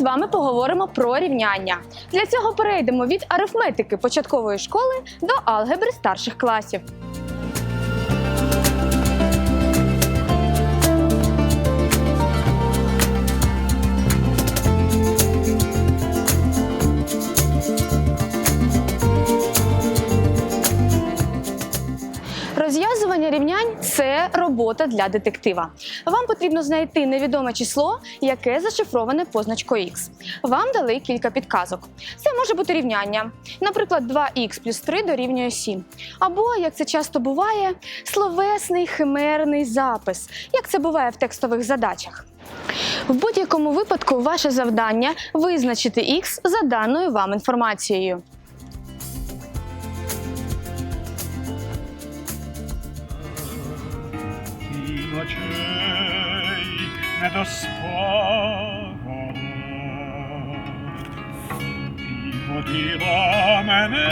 З вами поговоримо про рівняння. Для цього перейдемо від арифметики початкової школи до алгебри старших класів. Робота для детектива. Вам потрібно знайти невідоме число, яке зашифроване позначкою X. Вам дали кілька підказок. Це може бути рівняння, наприклад, 2х плюс 3 дорівнює 7. Або, як це часто буває, словесний химерний запис, як це буває в текстових задачах. В будь-якому випадку ваше завдання визначити X за даною вам інформацією. Ночей не доспала. Ти водила мене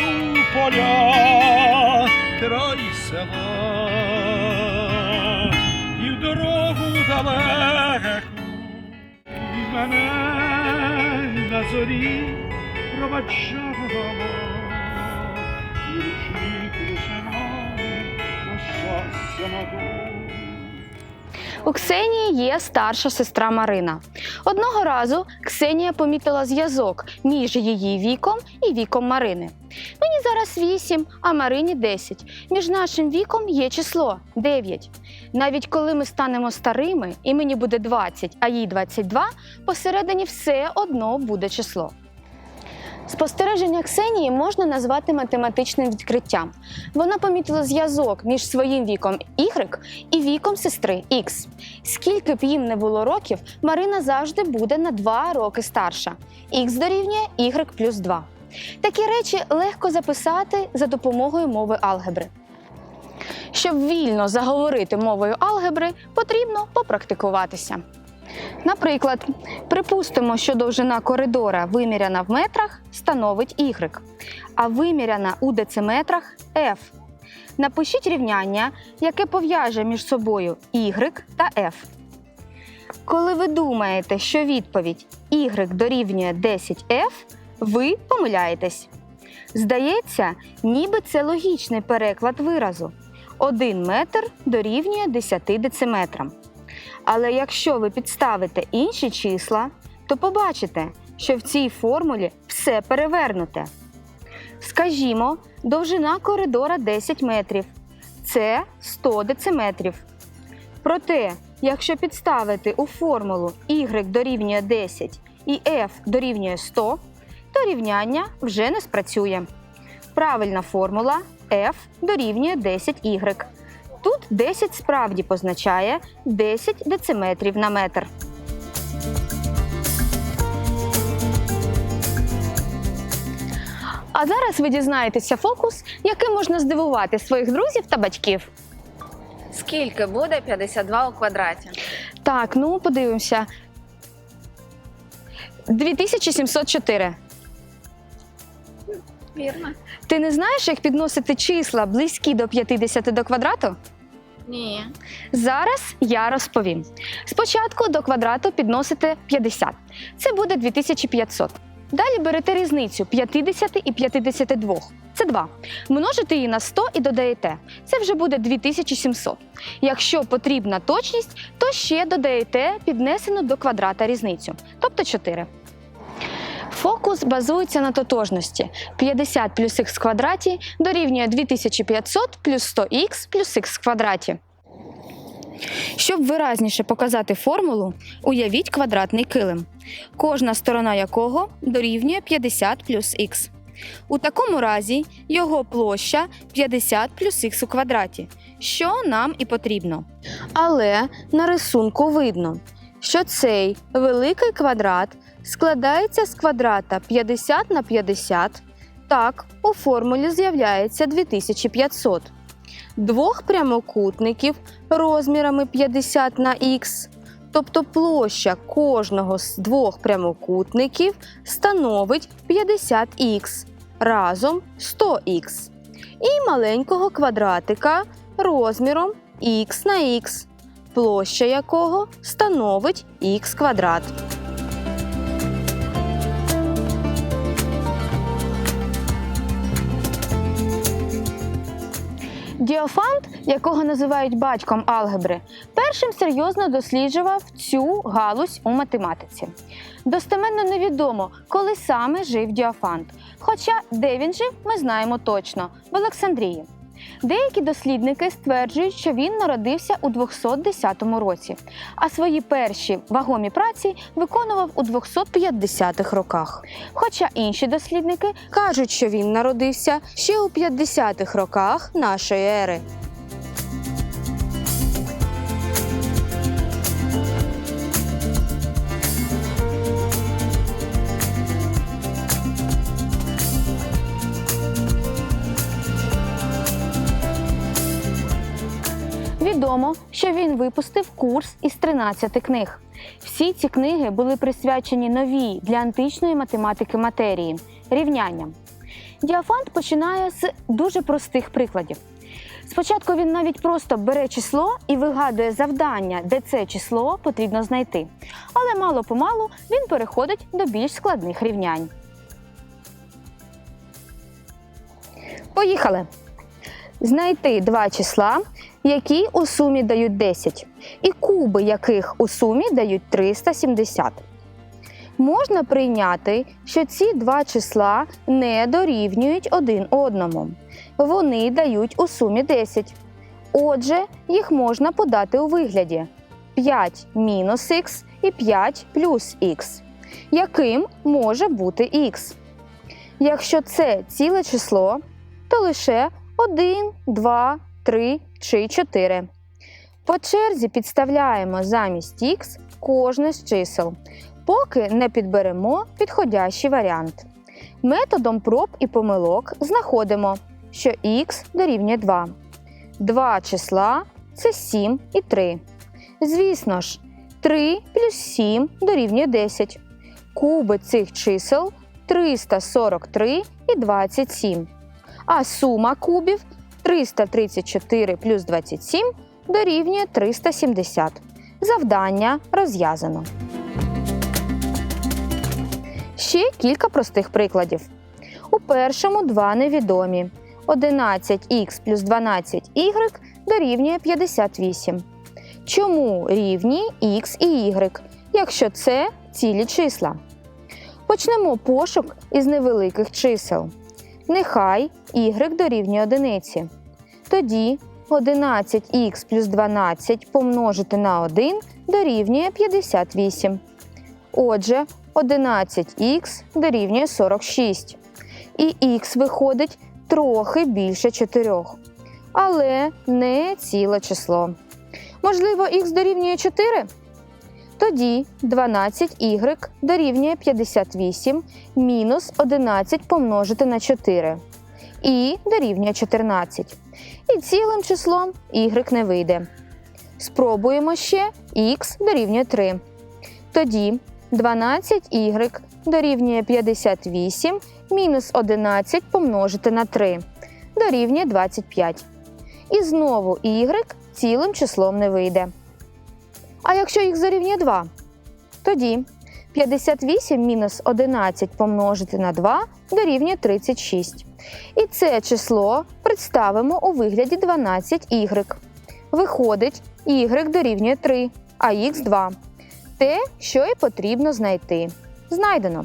у поля край села і в дорогу далеку, і мене на зорі пробачала. У Ксенії є старша сестра Марина. Одного разу Ксенія помітила зв'язок між її віком і віком Марини. Мені зараз 8, а Марині 10. Між нашим віком є число 9. Навіть коли ми станемо старими і мені буде 20, а їй 22, посередині все одно буде число. Спостереження Ксенії можна назвати математичним відкриттям. Вона помітила зв'язок між своїм віком Y і віком сестри X. Скільки б їм не було років, Марина завжди буде на 2 роки старша. X дорівнює Y плюс 2. Такі речі легко записати за допомогою мови алгебри. Щоб вільно заговорити мовою алгебри, потрібно попрактикуватися. Наприклад, припустимо, що довжина коридора, виміряна в метрах, становить y, а виміряна у дециметрах f. Напишіть рівняння, яке пов'яже між собою y та f. Коли ви думаєте, що відповідь y дорівнює 10f, ви помиляєтесь. Здається, ніби це логічний переклад виразу. 1 метр дорівнює 10 дециметрам. Але якщо ви підставите інші числа, то побачите, що в цій формулі все перевернуте. Скажімо, довжина коридора 10 метрів. Це 100 дециметрів. Проте, якщо підставити у формулу y дорівнює 10 і f дорівнює 100, то рівняння вже не спрацює. Правильна формула f дорівнює 10y. Тут 10 справді позначає 10 дециметрів на метр. А зараз ви дізнаєтеся фокус, яким можна здивувати своїх друзів та батьків. Скільки буде 52 у квадраті? Так, ну подивимося. 2704. Вірно. Ти не знаєш, як підносити числа близькі до 50 до квадрату? Ні. Зараз я розповім. Спочатку до квадрату підносите 50. Це буде 2500. Далі берете різницю 50 і 52. Це 2. Множите її на 100 і додаєте. Це вже буде 2700. Якщо потрібна точність, то ще додаєте піднесену до квадрата різницю, тобто 4. Фокус базується на тотожності. 50 плюс х квадраті дорівнює 2500 плюс 100х плюс х в квадраті. Щоб виразніше показати формулу, уявіть квадратний килим, кожна сторона якого дорівнює 50 плюс х. У такому разі його площа 50 плюс х у квадраті, що нам і потрібно. Але на рисунку видно, що цей великий квадрат складається з квадрата 50 на 50. Так, у формулі з'являється 2500. Двох прямокутників розмірами 50 на х, тобто площа кожного з двох прямокутників становить 50х, разом 100х. І маленького квадратика розміром х на х. площа якого становить х квадрат. Діофант, якого називають батьком алгебри, першим серйозно досліджував цю галузь у математиці. Достеменно невідомо, коли саме жив Діофант. Хоча де він жив, ми знаємо точно в Олександрії. Деякі дослідники стверджують, що він народився у 210 році, а свої перші вагомі праці виконував у 250-х роках. Хоча інші дослідники кажуть, що він народився ще у 50-х роках нашої ери. Відомо, що він випустив курс із 13 книг. Всі ці книги були присвячені новій для античної математики матерії рівнянням. Діафант починає з дуже простих прикладів. Спочатку він навіть просто бере число і вигадує завдання, де це число потрібно знайти. Але мало помалу він переходить до більш складних рівнянь. Поїхали! Знайти два числа, які у сумі дають 10, і куби яких у сумі дають 370. Можна прийняти, що ці два числа не дорівнюють один одному. Вони дають у сумі 10. Отже, їх можна подати у вигляді 5 мінус х і 5 плюс х, яким може бути х. Якщо це ціле число, то лише 1, 2, 3 чи 4. По черзі підставляємо замість х кожне з чисел, поки не підберемо підходящий варіант. Методом проб і помилок знаходимо, що х дорівнює 2. Два числа це 7 і 3. Звісно ж, 3 плюс 7 дорівнює 10. Куби цих чисел 343 і 27. А сума кубів 334 плюс 27 дорівнює 370. Завдання розв'язано. Ще кілька простих прикладів. У першому два невідомі. 11х плюс 12y дорівнює 58. Чому рівні х і y, якщо це цілі числа? Почнемо пошук із невеликих чисел. Нехай y дорівнює одиниці. Тоді 11х плюс 12 помножити на 1 дорівнює 58. Отже, 11х дорівнює 46. І х виходить трохи більше 4. Але не ціле число. Можливо, х дорівнює 4? Тоді 12y дорівнює 58 мінус 11 помножити на 4. І дорівнює 14. І цілим числом y не вийде. Спробуємо ще х дорівнює 3. Тоді 12y дорівнює 58 мінус 11 помножити на 3 дорівнює 25. І знову y цілим числом не вийде. А якщо х дорівнює 2, тоді 58 мінус 11 помножити на 2 дорівнює 36. І це число представимо у вигляді 12y. Виходить, y дорівнює 3, а х 2. Те, що і потрібно знайти. Знайдено.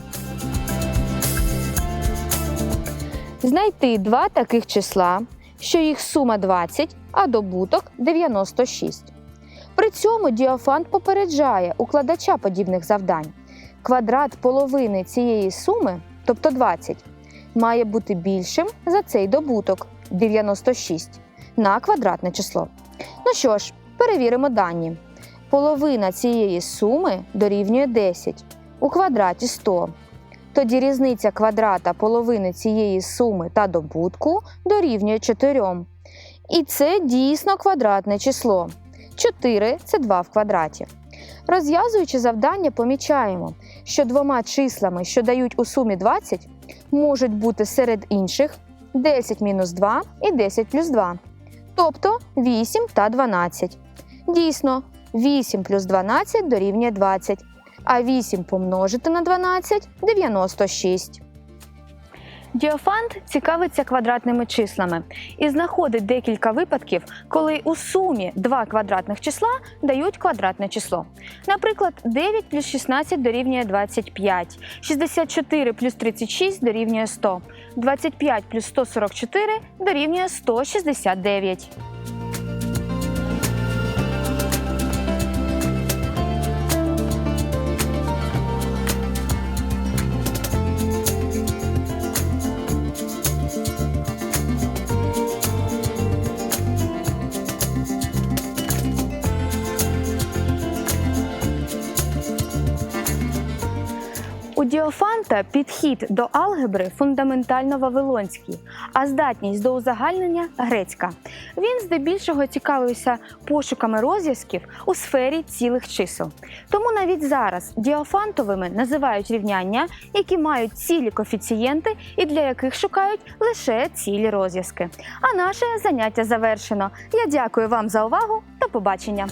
Знайти два таких числа, що їх сума 20, а добуток 96. При цьому діофант попереджає укладача подібних завдань. Квадрат половини цієї суми, тобто 20, має бути більшим за цей добуток 96 на квадратне число. Ну що ж, перевіримо дані. Половина цієї суми дорівнює 10, у квадраті 100. Тоді різниця квадрата половини цієї суми та добутку дорівнює 4. І це дійсно квадратне число. 4 це 2 в квадраті. Розв'язуючи завдання, помічаємо, що двома числами, що дають у сумі 20, можуть бути серед інших 10 мінус 2 і 10 плюс 2, тобто 8 та 12. Дійсно, 8 плюс 12 дорівнює 20, а 8 помножити на 12 – 96. Діофант цікавиться квадратними числами і знаходить декілька випадків, коли у сумі два квадратних числа дають квадратне число. Наприклад, 9 плюс 16 дорівнює 25, 64 плюс 36 дорівнює 100, 25 плюс 144 дорівнює 169. Діофанта підхід до алгебри фундаментально вавилонський, а здатність до узагальнення грецька. Він здебільшого цікавився пошуками розв'язків у сфері цілих чисел. Тому навіть зараз діофантовими називають рівняння, які мають цілі коефіцієнти і для яких шукають лише цілі розв'язки. А наше заняття завершено. Я дякую вам за увагу. До побачення!